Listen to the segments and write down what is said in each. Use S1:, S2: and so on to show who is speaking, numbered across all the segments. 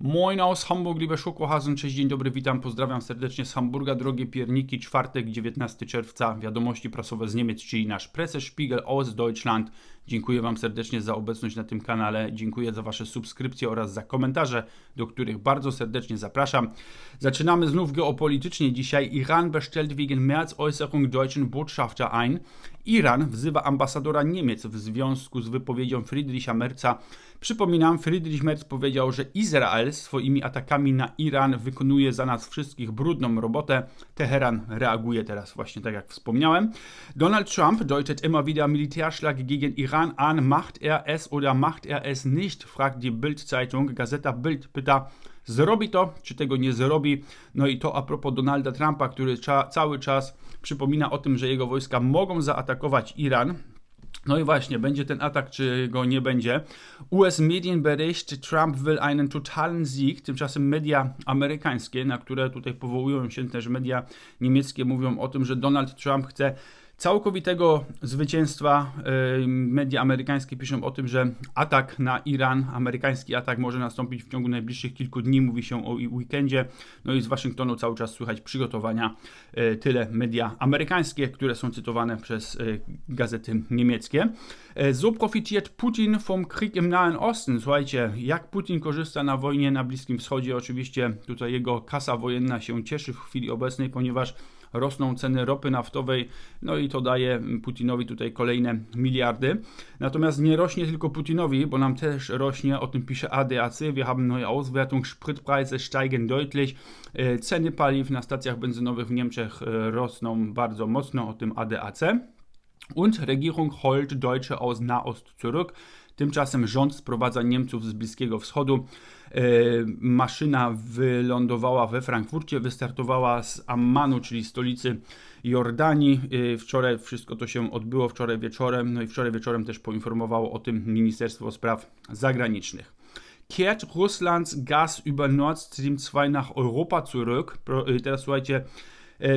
S1: Moin aus Hamburg, liebe Schokohasen, cześć, dzień dobry, witam, pozdrawiam serdecznie z Hamburga, drogie pierniki, czwartek, 19 czerwca, wiadomości prasowe z Niemiec, czyli nasz Spiegel aus Deutschland. Dziękuję Wam serdecznie za obecność na tym kanale, dziękuję za Wasze subskrypcje oraz za komentarze, do których bardzo serdecznie zapraszam. Zaczynamy znów geopolitycznie dzisiaj. Iran bestellt wegen März-Äußerung deutschen Botschafter ein. Iran wzywa ambasadora Niemiec w związku z wypowiedzią Friedricha Merza. Przypominam, Friedrich Merz powiedział, że Izrael swoimi atakami na Iran wykonuje za nas wszystkich brudną robotę. Teheran reaguje teraz właśnie tak jak wspomniałem. Donald Trump deutet immer wieder Militärschlag gegen Iran an. Macht er es oder macht er es nicht? fragt die Bild-Zeitung. Gazeta Bild pyta, zrobi to, czy tego nie zrobi. No i to a propos Donalda Trumpa, który cały czas przypomina o tym, że jego wojska mogą zaatakować Iran. No i właśnie, będzie ten atak, czy go nie będzie. US Medienbericht, Trump will einen totalen Sieg. Tymczasem media amerykańskie, na które tutaj powołują się też media niemieckie, mówią o tym, że Donald Trump chce całkowitego zwycięstwa. Media amerykańskie piszą o tym, że atak na Iran, amerykański atak może nastąpić w ciągu najbliższych kilku dni. Mówi się o weekendzie. No i z Waszyngtonu cały czas słychać przygotowania. E, tyle media amerykańskie, które są cytowane przez e, gazety niemieckie. E, so profitiert Putin vom Krieg im Nahen Osten. Słuchajcie, jak Putin korzysta na wojnie na Bliskim Wschodzie. Oczywiście tutaj jego kasa wojenna się cieszy w chwili obecnej, ponieważ rosną ceny ropy naftowej, no i to daje Putinowi tutaj kolejne miliardy. Natomiast nie rośnie tylko Putinowi, bo nam też rośnie, o tym pisze ADAC, wir haben neue Auswertung, Spritpreise steigen deutlich, e, ceny paliw na stacjach benzynowych w Niemczech e, rosną bardzo mocno, o tym ADAC. Und Regierung holt Deutsche aus Nahost zurück. Tymczasem rząd sprowadza Niemców z Bliskiego Wschodu. E, maszyna wylądowała we Frankfurcie, wystartowała z Ammanu, czyli stolicy Jordanii. E, wczoraj wszystko to się odbyło, wczoraj wieczorem, no i wczoraj wieczorem też poinformowało o tym Ministerstwo Spraw Zagranicznych. Kehrt Russlands Gas über Nord Stream 2 nach Europa zurück. E, teraz słuchajcie,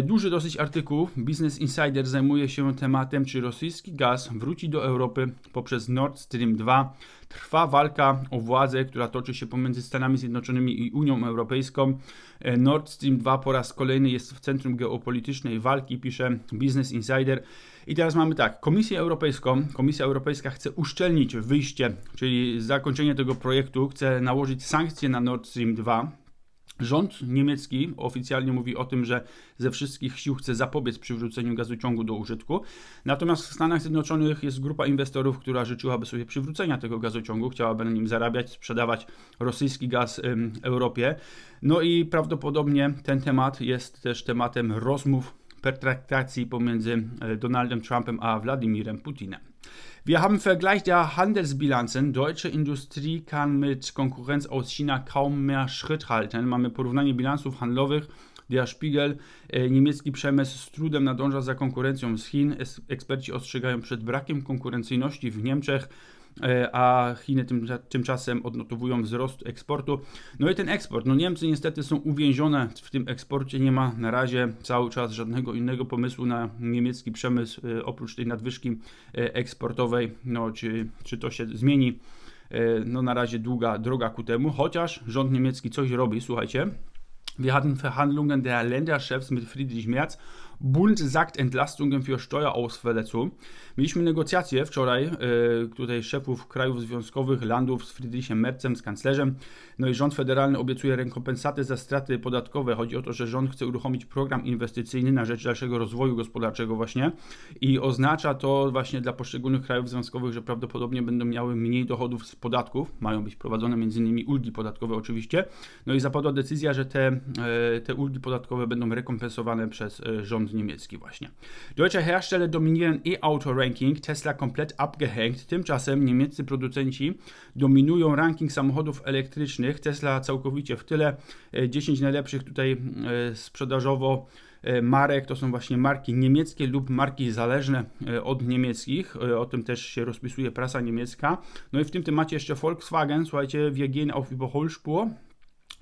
S1: duży dosyć artykuł. Business Insider zajmuje się tematem, czy rosyjski gaz wróci do Europy poprzez Nord Stream 2. Trwa walka o władzę, która toczy się pomiędzy Stanami Zjednoczonymi i Unią Europejską. E, Nord Stream 2 po raz kolejny jest w centrum geopolitycznej walki, pisze Business Insider. I teraz mamy tak, Komisję Europejską, Komisja Europejska chce uszczelnić wyjście, czyli zakończenie tego projektu, chce nałożyć sankcje na Nord Stream 2. Rząd niemiecki oficjalnie mówi o tym, że ze wszystkich sił chce zapobiec przywróceniu gazociągu do użytku. Natomiast w Stanach Zjednoczonych jest grupa inwestorów, która życzyłaby sobie przywrócenia tego gazociągu, chciałaby na nim zarabiać, sprzedawać rosyjski gaz Europie. No i prawdopodobnie ten temat jest też tematem rozmów, pertraktacji pomiędzy e, Donaldem Trumpem a Wladimirem Putinem. Wir haben Vergleich der Handelsbilanzen. Deutsche Industrie kann mit Konkurrenz aus China kaum mehr Schritt halten. Mamy porównanie bilansów handlowych. Der Spiegel, e, niemiecki przemysł z trudem nadąża za konkurencją z Chin. Eksperci ostrzegają przed brakiem konkurencyjności w Niemczech. E, a Chiny tym, tymczasem odnotowują wzrost eksportu. No i ten eksport, no Niemcy niestety są uwięzione w tym eksporcie, nie ma na razie cały czas żadnego innego pomysłu na niemiecki przemysł e, oprócz tej nadwyżki e, eksportowej, no czy, czy to się zmieni. No na razie długa droga ku temu, chociaż rząd niemiecki coś robi, słuchajcie. Wir hatten Verhandlungen der Länderchefs mit Friedrich Merz Bund sagt Entlastungen für Steuerausfälle zu. Mieliśmy negocjacje wczoraj e, tutaj szefów krajów związkowych, landów z Friedrichem Merzem, z kanclerzem. No i rząd federalny obiecuje rekompensaty za straty podatkowe. Chodzi o to, że rząd chce uruchomić program inwestycyjny na rzecz dalszego rozwoju gospodarczego właśnie i oznacza to właśnie dla poszczególnych krajów związkowych, że prawdopodobnie będą miały mniej dochodów z podatków. Mają być prowadzone m.in. ulgi podatkowe oczywiście. No i zapadła decyzja, że te, e, te ulgi podatkowe będą rekompensowane przez e, niemiecki właśnie. Deutsche Hersteller dominieren E-Auto-Ranking, Tesla komplett abgehängt. Tymczasem niemieccy producenci dominują ranking samochodów elektrycznych. Tesla całkowicie w tyle. 10 e, najlepszych tutaj e, sprzedażowo e, marek, to są właśnie marki niemieckie lub marki zależne od niemieckich. O tym też się rozpisuje prasa niemiecka. No i w tym temacie jeszcze Volkswagen, słuchajcie, wir gehen auf Überholspur.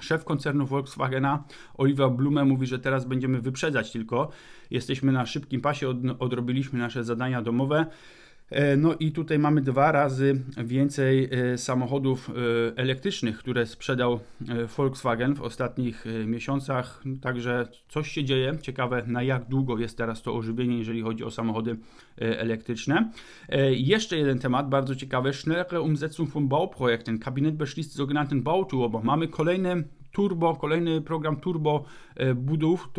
S1: Szef koncernu Volkswagena Oliver Blume mówi, że teraz będziemy wyprzedzać tylko. Jesteśmy na szybkim pasie, od, odrobiliśmy nasze zadania domowe. E, No i tutaj mamy dwa razy więcej e, samochodów e, elektrycznych, które sprzedał Volkswagen w ostatnich miesiącach. Także coś się dzieje. Ciekawe, na jak długo jest teraz to ożywienie, jeżeli chodzi o samochody elektryczne. Jeszcze jeden temat, bardzo ciekawy. Schnellere Umsetzung von Bauprojekten. Kabinet beschließt sogenannten Bauturbo. Mamy kolejne turbo, kolejny program turbo e, budów,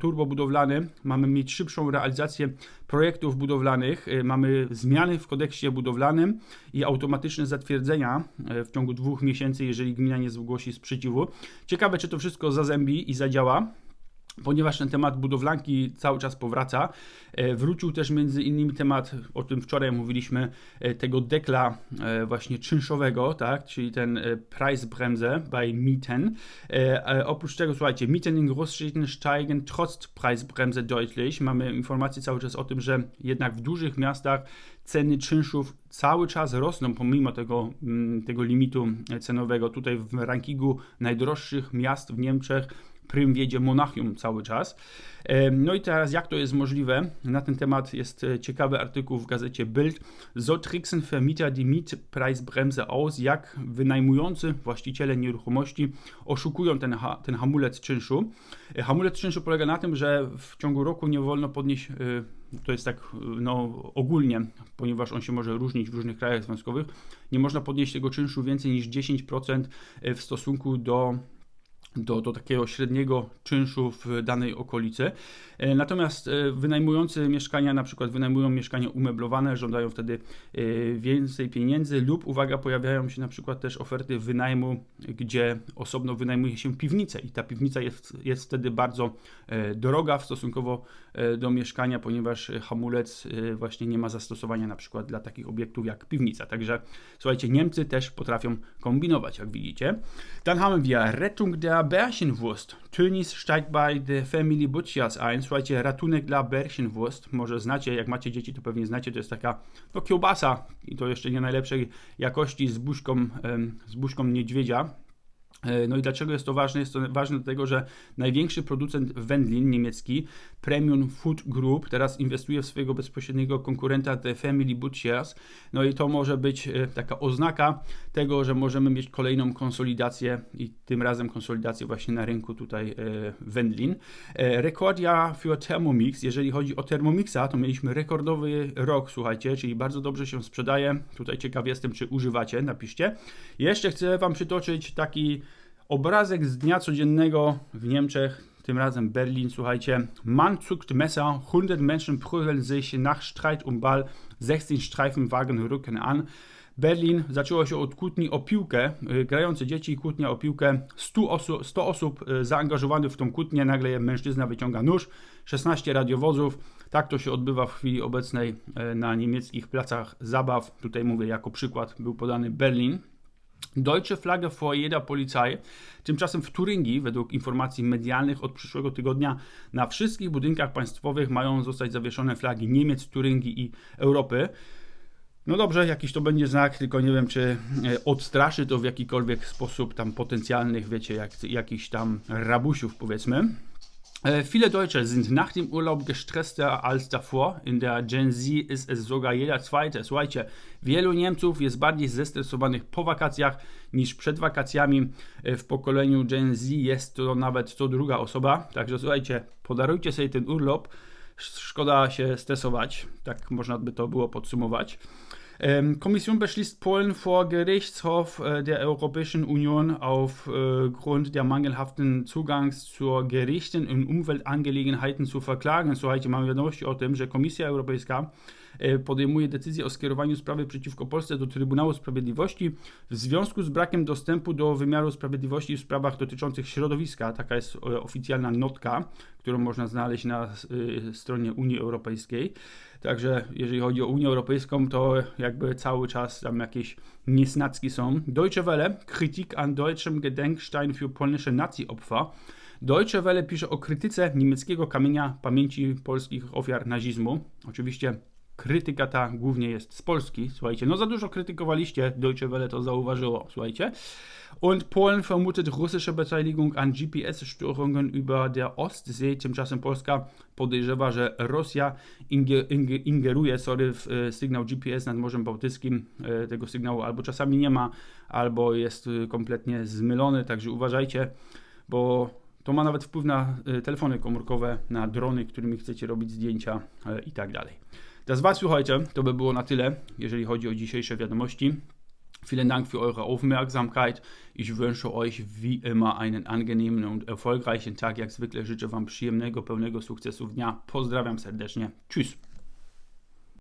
S1: turbo budowlany. Mamy mieć szybszą realizację projektów budowlanych. E, Mamy zmiany w kodeksie budowlanym i automatyczne zatwierdzenia e, w ciągu dwóch miesięcy, jeżeli gmina nie zgłosi sprzeciwu. Ciekawe, czy to wszystko zazębi i zadziała ponieważ ten temat budowlanki cały czas powraca. E, Wrócił też między innymi temat, o tym wczoraj mówiliśmy, e, tego dekla e, właśnie czynszowego, tak, czyli ten Preisbremse bei Mieten. Oprócz tego, słuchajcie, Mieten in Großstädten steigen trotz Preisbremse deutlich. Mamy informacje cały czas o tym, że jednak w dużych miastach ceny czynszów cały czas rosną pomimo tego, mm, tego limitu cenowego. Tutaj w rankingu najdroższych miast w Niemczech prym wiedzie Monachium cały czas. No i teraz jak to jest możliwe? Na ten temat jest e, ciekawy artykuł w gazecie Bild. So tricksen Vermieter die Mietpreisbremse aus, jak wynajmujący właściciele nieruchomości oszukują ten, ha ten hamulec czynszu. E, Hamulec czynszu polega na tym, że w ciągu roku nie wolno podnieść, e, to jest tak no, ogólnie, ponieważ on się może różnić w różnych krajach związkowych, nie można podnieść tego czynszu więcej niż 10% w stosunku do do, do takiego średniego czynszu w danej okolicy. E, Natomiast e, wynajmujący mieszkania, na przykład wynajmują mieszkania umeblowane, żądają wtedy e, więcej pieniędzy lub, uwaga, pojawiają się na przykład też oferty wynajmu, gdzie osobno wynajmuje się piwnicę i ta piwnica jest, jest wtedy bardzo droga w stosunkowo do mieszkania, ponieważ hamulec właśnie nie ma zastosowania na przykład dla takich obiektów jak piwnica. Także słuchajcie, Niemcy też potrafią kombinować, jak widzicie. Dann haben wir Rettung der Bärchenwurst. Tönis steigt bei der Family Butchers ein. Słuchajcie, ratunek dla Bärchenwurst. Może znacie, jak macie dzieci, to pewnie znacie. To jest taka no, kiełbasa i to jeszcze nie najlepszej jakości z buźką, z buźką niedźwiedzia. E, No i dlaczego jest to ważne? Jest to ważne dlatego, że największy producent wędlin niemiecki, Premium Food Group, teraz inwestuje w swojego bezpośredniego konkurenta The Family Butchers. No i to może być e, taka oznaka tego, że możemy mieć kolejną konsolidację i tym razem konsolidację właśnie na rynku tutaj e, wędlin. Rekordia für Thermomix. Jeżeli chodzi o Thermomixa, to mieliśmy rekordowy rok, słuchajcie, czyli bardzo dobrze się sprzedaje. Tutaj ciekaw jestem, czy używacie, napiszcie. Jeszcze chcę Wam przytoczyć taki obrazek z dnia codziennego w Niemczech, tym razem Berlin, słuchajcie. Mann zuckt Messer, 100 Menschen prügeln sich nach Streit um Ball, 16 Streifenwagen rücken an. Berlin zaczęło się od kłótni o piłkę, y, grające dzieci, kłótnia o piłkę, 100, osu 100 osób y, zaangażowanych w tą kłótnię, nagle mężczyzna wyciąga nóż, 16 radiowozów, tak to się odbywa w chwili obecnej y, na niemieckich placach zabaw, tutaj mówię jako przykład, był podany Berlin. Deutsche Flagge vor jeder Polizei. Tymczasem w Turyngii, według informacji medialnych od przyszłego tygodnia, na wszystkich budynkach państwowych mają zostać zawieszone flagi Niemiec, Turyngii i Europy. No dobrze, jakiś to będzie znak, tylko nie wiem, czy e, odstraszy to w jakikolwiek sposób tam potencjalnych, wiecie, jak, jakichś tam rabusiów, powiedzmy. Äh, Viele Deutsche sind nach dem Urlaub gestresster als davor. In der Gen Z ist es sogar jeder Zweite. Słuchajcie, wielu Niemców jest bardziej zestresowanych po wakacjach niż przed wakacjami. E, W pokoleniu Gen Z jest to nawet co druga osoba. Także słuchajcie, podarujcie sobie ten urlop. Sz- Szkoda się stresować. Tak można by to było podsumować. Ähm, Kommission beschließt Polen vor Gerichtshof äh, der Europäischen Union aufgrund der mangelhaften Zugangs zur Gerichten in Umweltangelegenheiten zu verklagen. Słuchajcie, mamy wiadomości o tym, że Komisja Europejska e, podejmuje decyzję o skierowaniu sprawy przeciwko Polsce do Trybunału Sprawiedliwości w związku z brakiem dostępu do wymiaru sprawiedliwości w sprawach dotyczących środowiska. Taka jest e, oficjalna notka, którą można znaleźć na e, stronie Unii Europejskiej. Także jeżeli chodzi o Unię Europejską, to jakby cały czas tam jakieś niesnacki są. Deutsche Welle, Kritik an deutschem Gedenkstein für polnische Nazi-Opfer. Deutsche Welle pisze o krytyce niemieckiego kamienia pamięci polskich ofiar nazizmu. Oczywiście krytyka ta głównie jest z Polski, słuchajcie. No za dużo krytykowaliście, Deutsche Welle to zauważyło, słuchajcie. Und Polen vermutet russische Beteiligung an GPS-Störungen über der Ostsee. Tymczasem Polska podejrzewa, że Rosja ingeruje sorry, w e, sygnał GPS nad Morzem Bałtyckim. E, tego sygnału albo czasami nie ma, albo jest e, kompletnie zmylony, także uważajcie, bo to ma nawet wpływ na telefony komórkowe, na drony, którymi chcecie robić zdjęcia i tak dalej. War's für heute. To by było na tyle, jeżeli chodzi o dzisiejsze wiadomości. Vielen Dank für eure Aufmerksamkeit. Ich wünsche euch wie immer einen angenehmen und erfolgreichen Tag. Jak zwykle życzę Wam przyjemnego, pełnego sukcesów dnia. Pozdrawiam serdecznie. Tschüss.